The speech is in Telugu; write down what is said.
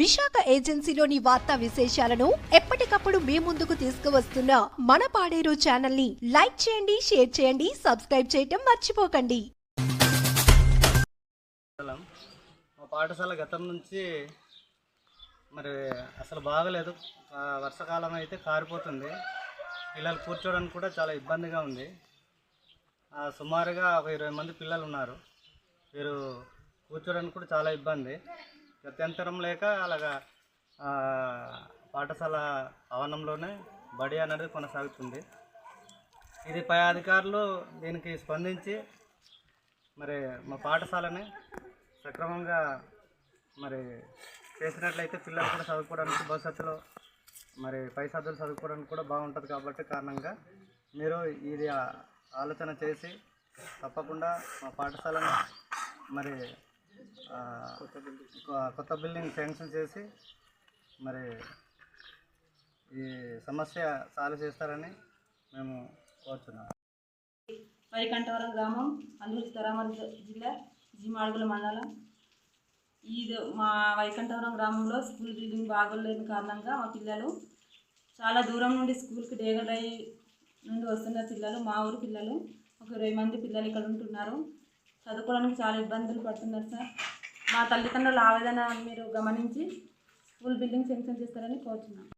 విశాఖ ఏజెన్సీలోని వార్తా విశేషాలను ఎప్పటికప్పుడు మీ ముందుకు తీసుకువస్తున్న మన పాడేరు ఛానల్ని లైక్ చేయండి షేర్ చేయండి సబ్స్క్రైబ్ చేయటం మర్చిపోకండి. పాఠశాల మా పాఠశాల గతం నుంచి మరి అసలు బాగలేదు. వర్షాకాలం అయితే కారిపోతుంది. పిల్లలు కూర్చోవడానికి కూడా చాలా ఇబ్బందిగా ఉంది. సుమారుగా ఒక ఇరవై మంది పిల్లలు ఉన్నారు. వీరు కూర్చోడానికి కూడా చాలా ఇబ్బంది. గత్యంతరం లేక అలాగా పాఠశాల ఆవరణంలోనే బడి అనేది కొనసాగుతుంది. ఇది పై అధికారులు దీనికి స్పందించి మరి మా పాఠశాలని సక్రమంగా మరి చేసినట్లయితే పిల్లలు కూడా చదువుకోవడానికి భవిష్యత్తులో మరి పై చదువులు చదువుకోవడానికి కూడా బాగుంటుంది కాబట్టి కారణంగా మీరు ఇది ఆలోచన చేసి తప్పకుండా మా పాఠశాలను మరి కొత్త బిల్డింగ్ శాంక్షన్ చేసి మరి ఈ సమస్య సాల్వ్ చేస్తారని మేము కోరుతున్నాం వైకంఠవరం గ్రామం అందులో సీతారామరాజు జిల్లా జిమాడుగుల మండలం. ఇది మా వైకంఠవరం గ్రామంలో స్కూల్ బిల్డింగ్ బాగోలేని కారణంగా మా పిల్లలు చాలా దూరం నుండి స్కూల్కి డేగడై నుండి వస్తున్న పిల్లలు మా ఊరు పిల్లలు. ఒక ఇరవై మంది పిల్లలు ఇక్కడ ఉంటున్నారు. చదువుకోవడానికి చాలా ఇబ్బందులు పడుతున్నారు సార్. మా తల్లిదండ్రుల ఆవేదన మీరు గమనించి స్కూల్ బిల్డింగ్ శాంక్షన్ చేస్తారని కోరుతున్నాను